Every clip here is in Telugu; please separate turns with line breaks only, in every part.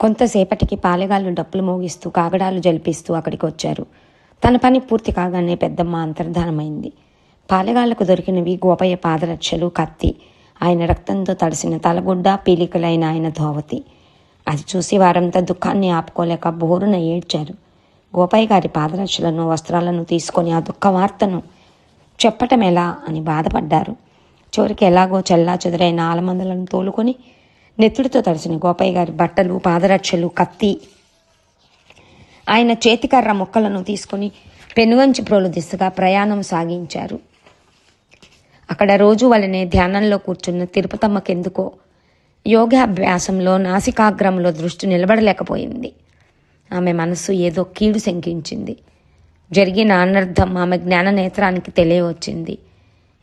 కొంతసేపటికి పాలెగాళ్ళు డప్పులు మోగిస్తూ కాగడాలు జలిపిస్తూ అక్కడికి వచ్చారు తన పని పూర్తి కాగానే పెద్దమ్మ అంతర్ధానమైంది. పాలెగాళ్ళకు దొరికినవి గోపయ్య పాదరక్షలు కత్తి. ఆయన రక్తంతో తడిసిన తలగుడ్డ పీలికలైన ఆయన ధోవతి. అది చూసి వారంతా దుఃఖాన్ని ఆపుకోలేక బోరున ఏడ్చారు. గోపయ్య గారి పాదరక్షలను వస్త్రాలను తీసుకొని ఆ దుఃఖ వార్తను చెప్పటం ఎలా అని బాధపడ్డారు. చివరికి ఎలాగో చెల్లా చెదురైన ఆలమందలను తోలుకొని నెత్తుడితో తడిసిన గోపయ్య గారి బట్టలు పాదరక్షలు కత్తి. ఆయన చేతికర్ర మొక్కలను తీసుకొని పెనుగంచి ప్రోలు దిశగా ప్రయాణం సాగించారు. అక్కడ రోజు వలనే ధ్యానంలో కూర్చున్న తిరుపతమ్మకెందుకో యోగాభ్యాసంలో నాసికాగ్రంలో దృష్టి నిలబడలేకపోయింది. ఆమె మనసు ఏదో కీడు శంకించింది. జరిగిన అనర్థం ఆమె జ్ఞాన నేత్రానికి తెలియవచ్చింది.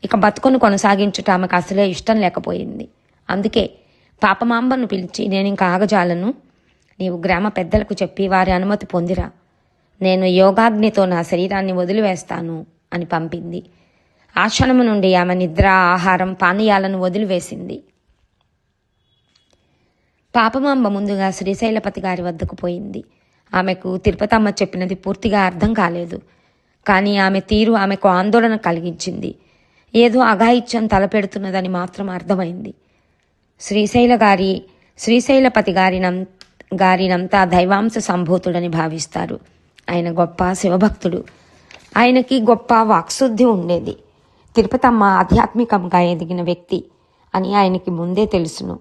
ఇక బతుకును కొనసాగించుట ఆమెకు అసలే ఇష్టం లేకపోయింది. అందుకే పాపమాంబను పిలిచి నేను ఇంకా ఆగజాలను. నీవు గ్రామ పెద్దలకు చెప్పి వారి అనుమతి పొందిరా. నేను యోగాగ్నితో నా శరీరాన్ని వదిలివేస్తాను అని పంపింది. ఆ క్షణము నుండి ఆమె నిద్ర ఆహారం పానీయాలను వదిలివేసింది. పాపమాంబ ముందుగా శ్రీశైలపతి గారి వద్దకు పోయింది. ఆమెకు తిరుపతమ్మ చెప్పినది పూర్తిగా అర్థం కాలేదు. కానీ ఆమె తీరు ఆమెకు ఆందోళన కలిగించింది. ఏదో అఘాయిత్యం తలపెడుతున్నదని మాత్రం అర్థమైంది. శ్రీశైల గారి శ్రీశైలపతి గారినం గారినంతా దైవాంశ సంభూతుడని భావిస్తారు. ఆయన గొప్ప శివభక్తుడు. ఆయనకి గొప్ప వాక్శుద్ధి ఉండేది. తిరుపతమ్మ ఆధ్యాత్మికంగా ఎదిగిన వ్యక్తి అని ఆయనకి ముందే తెలుసును.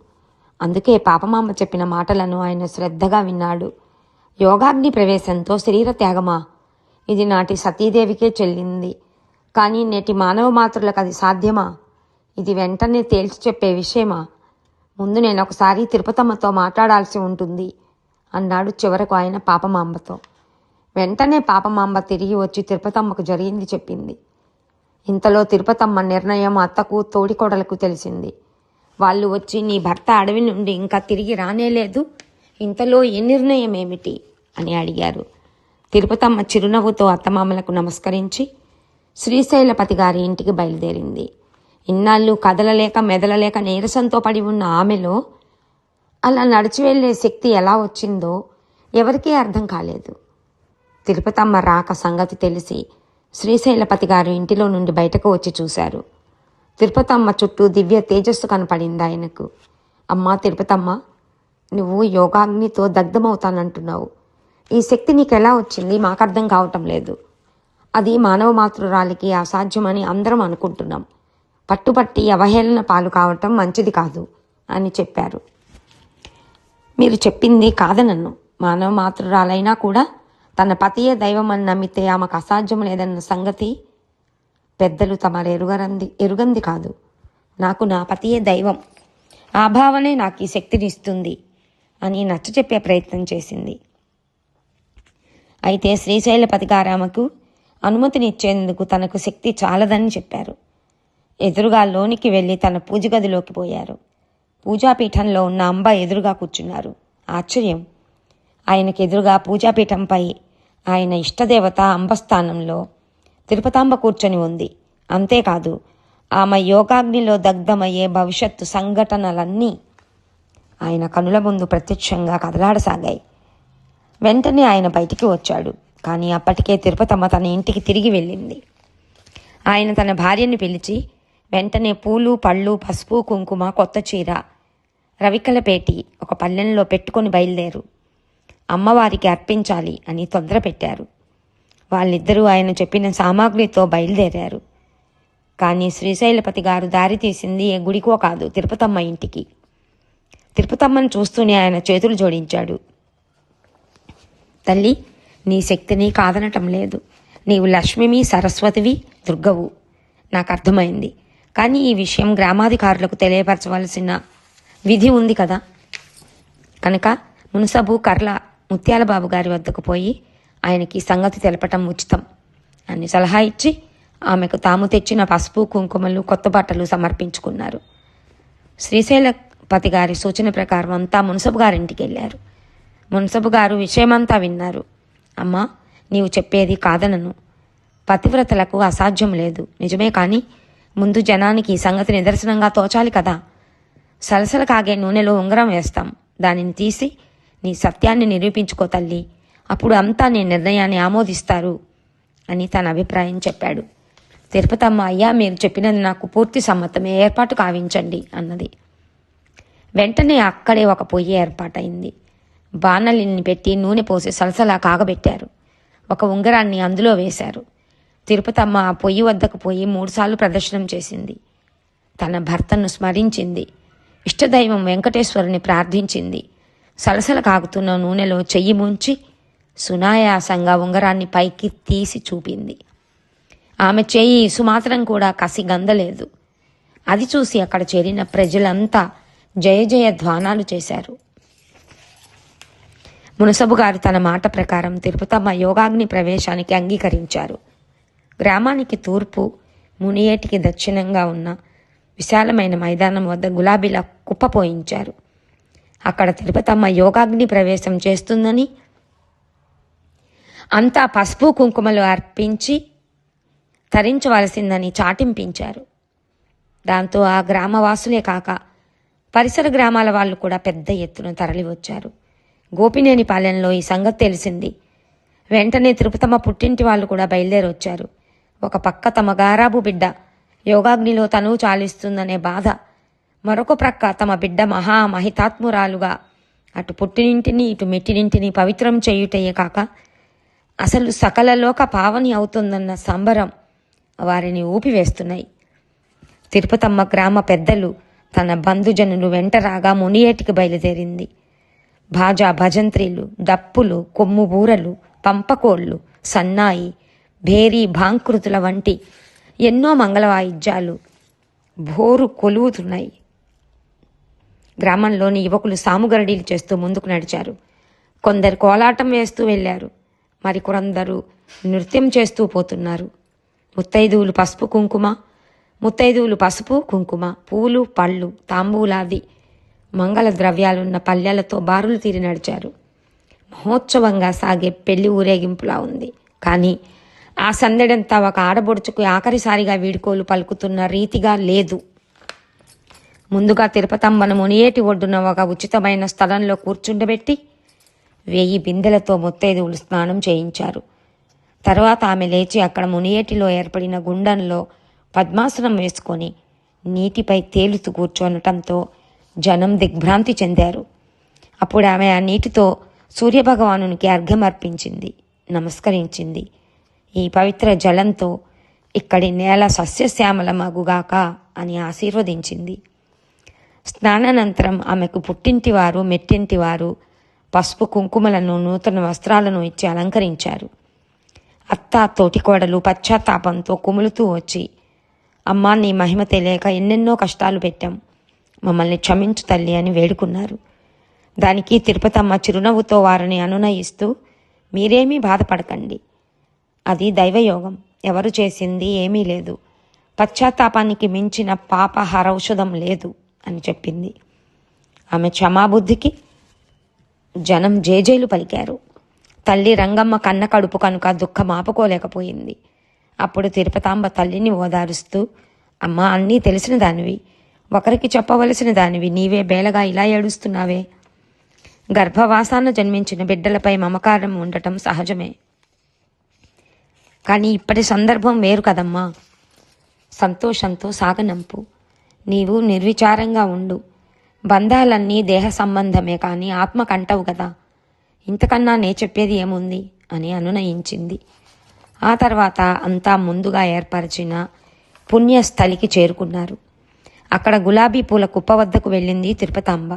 అందుకే పాపమామ చెప్పిన మాటలను ఆయన శ్రద్ధగా విన్నాడు. యోగాగ్ని ప్రవేశంతో శరీర త్యాగమా? ఇది నాటి సతీదేవికే చెల్లింది. కానీ నేటి మానవ మాతృలకు అది సాధ్యమా? ఇది వెంటనే తేల్చి చెప్పే విషయమా? ముందు నేను ఒకసారి తిరుపతమ్మతో మాట్లాడాల్సి ఉంటుంది అన్నాడు చివరకు ఆయన పాపమాంబతో. వెంటనే పాపమాంబ తిరిగి వచ్చి తిరుపతమ్మకు జరిగింది చెప్పింది. ఇంతలో తిరుపతమ్మ నిర్ణయం అత్తకు తోడికోడలకు తెలిసింది. వాళ్ళు వచ్చి నీ భర్త అడవి నుండి ఇంకా తిరిగి రానేలేదు ఇంతలో ఏ నిర్ణయం ఏమిటి అని అడిగారు. తిరుపతమ్మ చిరునవ్వుతో అత్తమామలకు నమస్కరించి శ్రీశైలపతి గారి ఇంటికి బయలుదేరింది. ఇన్నాళ్ళు కదలలేక మెదలలేక నీరసంతో పడి ఉన్న ఆమెలో అలా నడిచి వెళ్ళే శక్తి ఎలా వచ్చిందో ఎవరికీ అర్థం కాలేదు. తిరుపతమ్మ రాక సంగతి తెలిసి శ్రీశైలపతి గారు ఇంటిలో నుండి బయటకు వచ్చి చూశారు. తిరుపతమ్మ చుట్టూ దివ్య తేజస్సు కనపడింది ఆయనకు. అమ్మా తిరుపతమ్మ నువ్వు యోగాగ్నితో దగ్ధమవుతానంటున్నావు. ఈ శక్తి నీకు ఎలా వచ్చింది? మాకు అర్థం కావటం లేదు. అది మానవ మాతృరాలికి అసాధ్యమని అందరం అనుకుంటున్నాం. పట్టుపట్టి అవహేళన పాలు కావటం మంచిది కాదు అని చెప్పారు. మీరు చెప్పింది కాదనన్ను మానవ మాతృరాలైనా కూడా తన పతియే దైవమని నమ్మితే ఆమెకు అసాధ్యం లేదన్న సంగతి పెద్దలు తమరు ఎరుగరంది ఎరుగంది కాదు. నాకు నా పతియే దైవం ఆ భావనే నాకు ఈ శక్తిని ఇస్తుంది అని నచ్చ చెప్పే ప్రయత్నం చేసింది. అయితే శ్రీశైలపతి గారామకు అనుమతినిచ్చేందుకు తనకు శక్తి చాలదని చెప్పారు. ఎదురుగా లోనికి వెళ్ళి తన పూజ గదిలోకి పోయారు. పూజాపీఠంలో ఉన్న అంబ ఎదురుగా కూర్చున్నారు. ఆశ్చర్యం. ఆయనకు ఎదురుగా పూజాపీఠంపై ఆయన ఇష్టదేవత అంబస్థానంలో తిరుపతాంబ కూర్చొని ఉంది. అంతేకాదు ఆమె యోగాగ్నిలో దగ్ధమయ్యే భవిష్యత్తు సంఘటనలన్నీ ఆయన కనుల ముందు ప్రత్యక్షంగా కదలాడసాగాయి. వెంటనే ఆయన బయటికి వచ్చాడు. కానీ అప్పటికే తిరుపతమ్మ తన ఇంటికి తిరిగి వెళ్ళింది. ఆయన తన భార్యని పిలిచి వెంటనే పూలు పళ్ళు పసుపు కుంకుమ కొత్త చీర రవికలపేటి ఒక పల్లెంలో పెట్టుకొని బయలుదేరు. అమ్మవారికి అర్పించాలి అని తొందర పెట్టారు. వాళ్ళిద్దరూ ఆయన చెప్పిన సామాగ్రితో బయలుదేరారు. కానీ శ్రీశైలపతి గారు దారి తీసింది ఏ గుడికో కాదు తిరుపతమ్మ ఇంటికి. తిరుపతమ్మను చూస్తూనే ఆయన చేతులు జోడించాడు. తల్లి నీ శక్తిని కాదనటం లేదు. నీవు లక్ష్మివి సరస్వతివి దుర్గవు. నాకు అర్థమైంది. కానీ ఈ విషయం గ్రామాధికారులకు తెలియపరచవలసిన విధి ఉంది కదా. కనుక మునసబు కర్ల ముత్యాలబాబు గారి వద్దకు పోయి ఆయనకి సంగతి తెలపటం ఉచితం. అని సలహా ఇచ్చి ఆమెకు తాము తెచ్చిన పసుపు కుంకుమలు కొత్త బట్టలు సమర్పించుకున్నారు. శ్రీశైలపతి గారి సూచన ప్రకారం అంతా మున్సబు గారింటికి వెళ్ళారు. మున్సబు గారు విషయమంతా విన్నారు. అమ్మా నీవు చెప్పేది కాదనను. పతివ్రతలకు అసాధ్యం లేదు. నిజమే కానీ ముందు జనానికి ఈ సంగతి నిదర్శనంగా తోచాలి కదా. సలసల కాగే నూనెలో ఉంగరం వేస్తాం. దానిని తీసి నీ సత్యాన్ని నిరూపించుకో తల్లి. అప్పుడు అంతా నీ నిర్ణయాన్ని ఆమోదిస్తారు అని తన అభిప్రాయం చెప్పాడు. తిరుపతమ్మ అయ్యా మీరు చెప్పినది నాకు పూర్తి సమ్మతమే. ఏర్పాటు కావించండి అన్నది. వెంటనే అక్కడే ఒక పొయ్యి ఏర్పాటైంది బాణలిని పెట్టి నూనె పోసి సలసలా కాగబెట్టారు. ఒక ఉంగరాన్ని అందులో వేశారు. తిరుపతమ్మ ఆ పొయ్యి వద్దకు పోయి మూడుసార్లు ప్రదర్శనం చేసింది. తన భర్తను స్మరించింది. ఇష్టదైవం వెంకటేశ్వరుని ప్రార్థించింది. సలసల కాగుతున్న నూనెలో చెయ్యి ముంచి సునాయాసంగా ఉంగరాన్ని పైకి తీసి చూపింది. ఆమె చేయి సుమాత్రం కూడా కసి గందలేదు అది చూసి అక్కడ చేరిన ప్రజలంతా జయ జయ ధ్వానాలు చేశారు. మునసబు గారు తన మాట ప్రకారం తిరుపతమ్మ యోగాగ్ని ప్రవేశానికి అంగీకరించారు. గ్రామానికి తూర్పు మునియేటికి దక్షిణంగా ఉన్న విశాలమైన మైదానం వద్ద గులాబీల కుప్పపోయించారు అక్కడ తిరుపతమ్మ యోగాగ్ని ప్రవేశం చేస్తుందని అంతా పసుపు కుంకుమలు అర్పించి తరించవలసిందని చాటింపించారు. దాంతో ఆ గ్రామవాసులే కాక పరిసర గ్రామాల వాళ్ళు కూడా పెద్ద ఎత్తున తరలివచ్చారు. గోపినేని పాలెంలో ఈ సంగతి తెలిసింది. వెంటనే తిరుపతమ్మ పుట్టింటి వాళ్ళు కూడా బయలుదేరి వచ్చారు ఒక పక్క తమ గారాబు బిడ్డ. యోగాగ్నిలో తనువు చాలిస్తుందనే బాధ. మరొక ప్రక్క తమ బిడ్డ మహా మహితాత్మురాలుగా అటు పుట్టినింటిని ఇటు మెట్టినింటిని పవిత్రం చేయుటయే కాక అసలు సకల లోక పావని అవుతుందన్న సంబరం వారిని ఊపివేస్తున్నాయి. తిరుపతమ్మ గ్రామ పెద్దలు తన బంధుజనులు వెంట రాగా మునియేటికి బయలుదేరింది. భాజా భజంత్రీలు డప్పులు కొమ్ము బూరలు పంపకోళ్ళు సన్నాయి భేరీ భాంకృతుల వంటి ఎన్నో మంగళ వాయిద్యాలు భోరు కొలువుతున్నాయి. గ్రామంలోని యువకులు సాముగరడీలు చేస్తూ ముందుకు నడిచారు. కొందరు కోలాటం వేస్తూ వెళ్ళారు. మరికొందరు నృత్యం చేస్తూ పోతున్నారు. ముత్తైదువులు పసుపు కుంకుమ ముత్తైదువులు పసుపు కుంకుమ పూలు పళ్ళు తాంబూలాది మంగళ ద్రవ్యాలున్న పల్లెలతో బారులు తీరి నడిచారు. మహోత్సవంగా సాగే పెళ్ళి ఊరేగింపులా ఉంది. కానీ ఆ సందడంతా ఒక ఆడబొడుచుకు ఆఖరిసారిగా వీడుకోలు పలుకుతున్న రీతిగా లేదు. ముందుగా తిరుపతమ్మను మునియేటి ఒడ్డున ఒక ఉచితమైన స్థలంలో కూర్చుండబెట్టి వెయ్యి బిందెలతో ముత్తైదువులు స్నానం చేయించారు. తర్వాత ఆమె లేచి అక్కడ మునియేటిలో ఏర్పడిన గుండంలో పద్మాసనం వేసుకొని నీటిపై తేలుతూ కూర్చోనటంతో జనం దిగ్భ్రాంతి చెందారు. అప్పుడు ఆమె ఆ నీటితో సూర్యభగవానునికి అర్ఘ్యం అర్పించింది నమస్కరించింది. ఈ పవిత్ర జలంతో ఇక్కడి నేల సస్యశ్యామలమగుగాక అని ఆశీర్వదించింది. స్నానానంతరం ఆమెకు పుట్టింటివారు మెట్టింటివారు పసుపు కుంకుమలను నూతన వస్త్రాలను ఇచ్చి అలంకరించారు. అత్త తోటికోడలు పశ్చాత్తాపంతో కుములుతూ వచ్చి అమ్మా నీ మహిమ తెలియక ఎన్నెన్నో కష్టాలు పెట్టాం. మమ్మల్ని క్షమించు తల్లి అని వేడుకున్నారు. దానికి తిరుపతమ్మ చిరునవ్వుతో వారిని అనునయిస్తూ మీరేమీ బాధపడకండి. అది దైవయోగం. ఎవరు చేసింది ఏమీ లేదు. పశ్చాత్తాపానికి మించిన పాప హరౌషధం లేదు అని చెప్పింది. ఆమె క్షమాబుద్ధికి జనం జేజేలు పలికారు. తల్లి రంగమ్మ కన్న కడుపు కనుక దుఃఖం ఆపుకోలేకపోయింది. అప్పుడు తిరుపతాంబ తల్లిని ఓదారుస్తూ అమ్మ అన్నీ తెలిసిన దానివి. ఒకరికి చెప్పవలసిన దానివి. నీవే బేలగా ఇలా ఏడుస్తున్నావే. గర్భవాసాన జన్మించిన బిడ్డలపై మమకారం ఉండటం సహజమే. కానీ ఇప్పటి సందర్భం వేరు కదమ్మా. సంతోషంతో సాగనంపు. నీవు నిర్విచారంగా ఉండు. బంధాలన్నీ దేహ సంబంధమే కానీ ఆత్మకంటవు కదా. ఇంతకన్నా నే చెప్పేది ఏముంది? అని అనునయించింది. ఆ తర్వాత అంతా ముందుగా ఏర్పరిచిన పుణ్యస్థలికి చేరుకున్నారు. అక్కడ గులాబీ పూల కుప్ప వద్దకు వెళ్ళింది తిరుపతాంబ.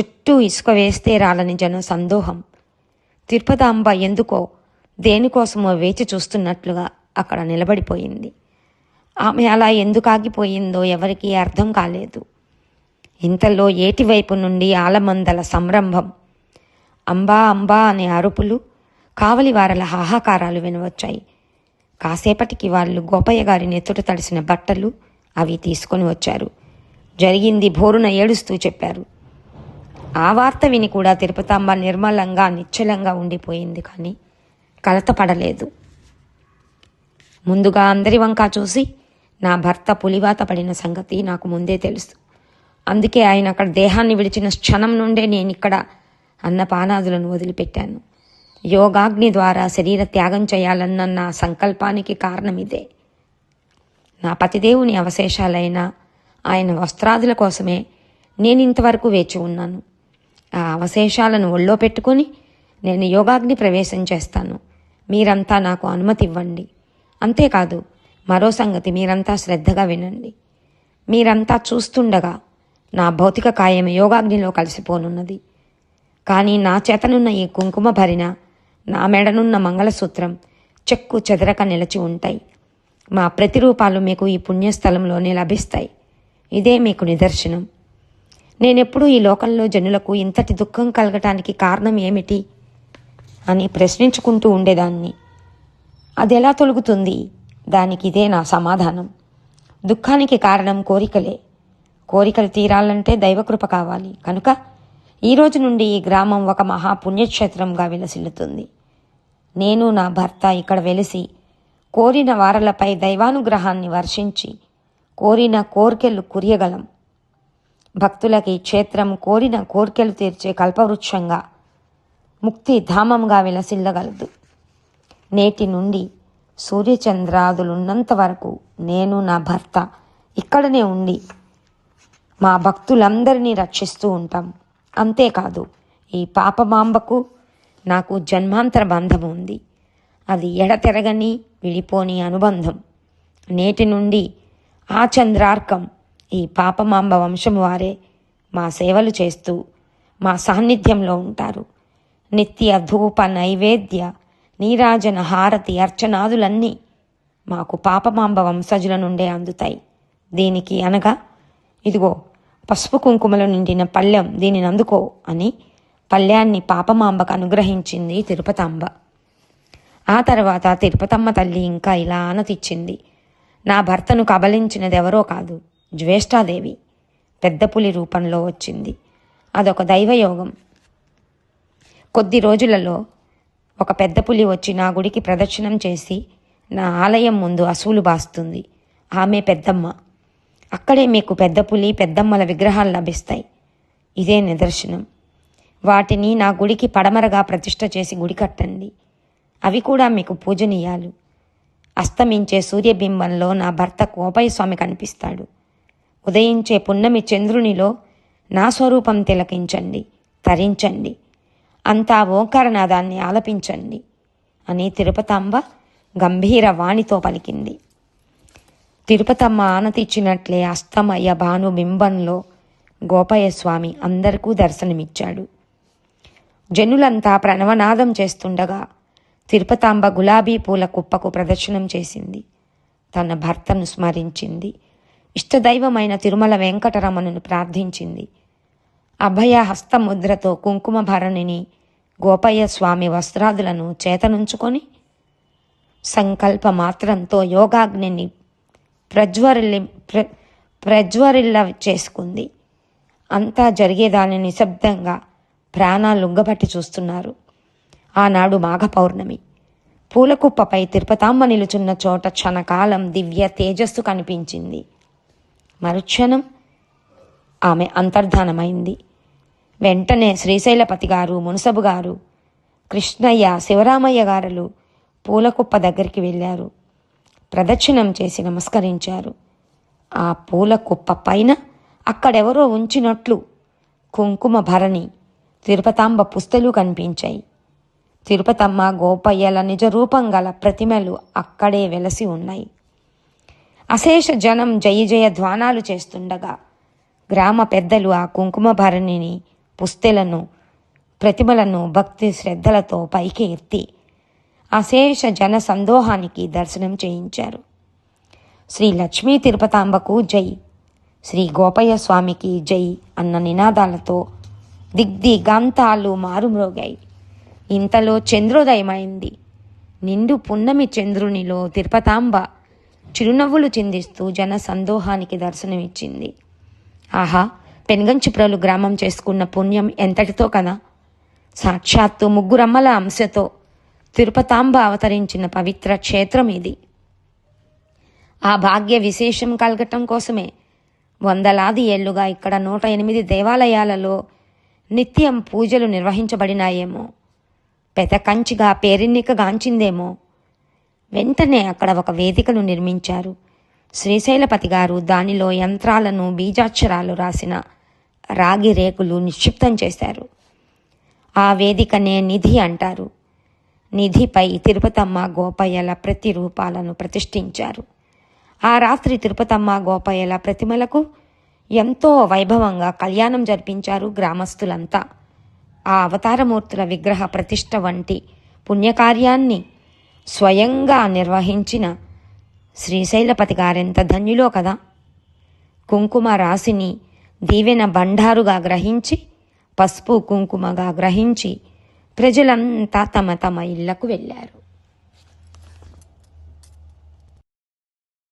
చుట్టూ ఇసుక వేస్తే రాలని జనం సందోహం. తిరుపతాంబ ఎందుకో దేనికోసమో వేచి చూస్తున్నట్లుగా అక్కడ నిలబడిపోయింది. ఆమె అలా ఎందుకు ఆగిపోయిందో ఎవరికీ అర్థం కాలేదు. ఇంతలో ఏటివైపు నుండి ఆలమందల సంరంభం. అంబా అంబా అనే అరుపులు కావలివారల హాహాకారాలు వినవచ్చాయి. కాసేపటికి వాళ్ళు గోపయ్య గారి నెత్తుట తడిసిన బట్టలు అవి తీసుకొని వచ్చారు. జరిగింది భోరున ఏడుస్తూ చెప్పారు. ఆ వార్త విని కూడా తిరుపతాంబ నిర్మలంగా నిశ్చలంగా ఉండిపోయింది కానీ కలతపడలేదు. ముందుగా అందరి వంకా చూసి నా భర్త పులివాత పడిన సంగతి నాకు ముందే తెలుసు. అందుకే ఆయన అక్కడ దేహాన్ని విడిచిన క్షణం నుండే నేను ఇక్కడ అన్నపానాదులను వదిలిపెట్టాను. యోగాగ్ని ద్వారా శరీర త్యాగం చేయాలన్న నా సంకల్పానికి కారణం ఇదే నా పతిదేవుని అవశేషాలైన ఆయన వస్త్రాదుల కోసమే నేను ఇంతవరకు వేచి ఉన్నాను. ఆ అవశేషాలను ఒళ్ళో పెట్టుకొని నేను యోగాగ్ని ప్రవేశం చేస్తాను. మీరంతా నాకు అనుమతి ఇవ్వండి అంతేకాదు మరో సంగతి మీరంతా శ్రద్ధగా వినండి. మీరంతా చూస్తుండగా నా భౌతిక కాయం యోగాగ్నిలో కలిసిపోనున్నది. కానీ నా చేతనున్న ఈ కుంకుమ భరిన నా మెడనున్న మంగళసూత్రం చెక్కు చెదరక నిలిచి ఉంటాయి. మా ప్రతిరూపాలు మీకు ఈ పుణ్యస్థలంలోనే లభిస్తాయి. ఇదే మీకు నిదర్శనం. నేనెప్పుడూ ఈ లోకంలో జనులకు ఇంతటి దుఃఖం కలగటానికి కారణం ఏమిటి? అని ప్రశ్నించుకుంటూ ఉండేదాన్ని. అది ఎలా తొలుగుతుంది? దానికి ఇదే నా సమాధానం. దుఃఖానికి కారణం కోరికలే. కోరికలు తీరాలంటే దైవకృప కావాలి. కనుక ఈ రోజు నుండి ఈ గ్రామం ఒక మహా పుణ్యక్షేత్రంగా విలసిల్లుతుంది. నేను నా భర్త ఇక్కడ వెలిసి కోరిన వారలపై దైవానుగ్రహాన్ని వర్షించి కోరిన కోర్కెలు కురియగలం. భక్తులకి క్షేత్రం కోరిన కోర్కెలు తీర్చే కల్పవృక్షంగా ముక్తి ధామంగా విలసిల్లగలదు. నేటి నుండి సూర్యచంద్రాదులున్నంత వరకు నేను నా భర్త ఇక్కడనే ఉండి మా భక్తులందరినీ రక్షిస్తూ ఉంటాం. అంతేకాదు ఈ పాపమాంబకు నాకు జన్మాంతర బంధం ఉంది. అది ఎడతెరగని విడిపోని అనుబంధం. నేటి నుండి ఆ చంద్రార్కం ఈ పాపమాంబ వంశం వారే మా సేవలు చేస్తూ మా సాన్నిధ్యంలో ఉంటారు. నిత్య ధూప నైవేద్య నీరాజన హారతి అర్చనాదులన్నీ మాకు పాపమాంబ వంశజుల నుండే అందుతాయి. దీనికి అనగా ఇదిగో పసుపు కుంకుమలు నిండిన పళ్ళెం దీనిని అందుకో అని పళ్ళ్యాన్ని పాపమాంబకు అనుగ్రహించింది తిరుపతాంబ. ఆ తర్వాత తిరుపతమ్మ తల్లి ఇంకా ఇలా ఆనతిచ్చింది. నా భర్తను కబలించినది ఎవరో కాదు జ్యేష్ఠాదేవి పెద్ద పులి రూపంలో వచ్చింది. అదొక దైవయోగం. కొద్ది రోజులలో ఒక పెద్ద పులి వచ్చి నా గుడికి ప్రదక్షిణం చేసి నా ఆలయం ముందు అసూలు బాస్తుంది. ఆమె పెద్దమ్మ. అక్కడే మీకు పెద్ద పులి పెద్దమ్మల విగ్రహాలు లభిస్తాయి. ఇదే నిదర్శనం. వాటిని నా గుడికి పడమరగా ప్రతిష్ట చేసి గుడి కట్టండి. అవి కూడా మీకు పూజనీయాలు. అస్తమించే సూర్యబింబంలో నా భర్త కోపయ్య స్వామి కనిపిస్తాడు. ఉదయించే పున్నమి చంద్రునిలో నా స్వరూపం తిలకించండి తరించండి. అంతా ఓంకారనాదాన్ని ఆలపించండి అని తిరుపతాంబ గంభీర వాణితో పలికింది. తిరుపతమ్మ ఆనతిచ్చినట్లే అస్తమయ్య భాను బింబంలో గోపయ్య స్వామి అందరికూ దర్శనమిచ్చాడు. జనులంతా ప్రణవనాదం చేస్తుండగా తిరుపతాంబ గులాబీ పూల కుప్పకు ప్రదర్శనం చేసింది. తన భర్తను స్మరించింది. ఇష్టదైవమైన తిరుమల వెంకటరమణను ప్రార్థించింది. అభయ హస్తముద్రతో కుంకుమ భరణిని గోపయ్య స్వామి వస్త్రాదులను చేతనుంచుకొని సంకల్ప మాత్రంతో యోగాగ్నిని ప్రజ్వరిల్లి ప్ర ప్రజ్వరిల్ల చేసుకుంది. అంతా జరిగేదాన్ని నిశ్శబ్దంగా ప్రాణాలుంగబట్టి చూస్తున్నారు. ఆనాడు మాఘ పౌర్ణమి పూలకుప్పపై తిరుపతాంబ నిలుచున్న చోట క్షణకాలం దివ్య తేజస్సు కనిపించింది. మరుక్షణం ఆమె అంతర్ధానమైంది. వెంటనే శ్రీశైలపతి గారు మునసబు గారు కృష్ణయ్య శివరామయ్య గారులు పూలకుప్ప దగ్గరికి వెళ్ళారు. ప్రదక్షిణం చేసి నమస్కరించారు. ఆ పూలకుప్ప పైన అక్కడెవరో ఉంచినట్లు కుంకుమ భరణి తిరుపతాంబ పుస్తలు కనిపించాయి. తిరుపతమ్మ గోపయ్యల నిజ రూపం గల ప్రతిమలు అక్కడే వెలసి ఉన్నాయి. అశేష జనం జయ జయ ధ్వానాలు చేస్తుండగా గ్రామ పెద్దలు ఆ కుంకుమ భరణిని పుస్తెలను ప్రతిమలను భక్తి శ్రద్ధలతో పైకి ఎత్తి అశేష జన సందోహానికి దర్శనం చేయించారు. శ్రీ లక్ష్మీ తిరుపతాంబకు జై శ్రీ గోపయ్య స్వామికి జై అన్న నినాదాలతో దిగ్దిగాంతాలు మారుమ్రోగాయి. ఇంతలో చంద్రోదయమైంది. నిండు పున్నమి చంద్రునిలో తిరుపతాంబ చిరునవ్వులు చిందిస్తూ జన సందోహానికి దర్శనమిచ్చింది. ఆహా పెనుగంచిప్రలు గ్రామం చేసుకున్న పుణ్యం ఎంతటితో కదా సాక్షాత్తు ముగ్గురమ్మల అంశతో తిరుపతాంబ అవతరించిన పవిత్ర క్షేత్రం ఇది. ఆ భాగ్య విశేషం కలగటం కోసమే వందలాది ఏళ్ళుగా ఇక్కడ నూట ఎనిమిది దేవాలయాలలో నిత్యం పూజలు నిర్వహించబడినాయేమో. పెదకంచిగా పేరెన్నికగాంచిందేమో వెంటనే అక్కడ ఒక వేదికను నిర్మించారు. శ్రీశైలపతి గారు దానిలో యంత్రాలను బీజాక్షరాలు రాసిన రాగి రేకులు నిక్షిప్తం చేశారు. ఆ వేదికనే నిధి అంటారు. నిధిపై తిరుపతమ్మ గోపయ్యల ప్రతిరూపాలను ప్రతిష్ఠించారు. ఆ రాత్రి తిరుపతమ్మ గోపయ్యల ప్రతిమలకు ఎంతో వైభవంగా కళ్యాణం జరిపించారు గ్రామస్తులంతా. ఆ అవతారమూర్తుల విగ్రహ ప్రతిష్ట వంటి పుణ్యకార్యాన్ని స్వయంగా నిర్వహించిన శ్రీశైలపతి గారెంత ధన్యులో కదా? కుంకుమ రాశిని దీవెన బండారుగా గ్రహించి పసుపు కుంకుమగా గ్రహించి ప్రజలంతా తమ తమ ఇళ్ళకు వెళ్ళారు.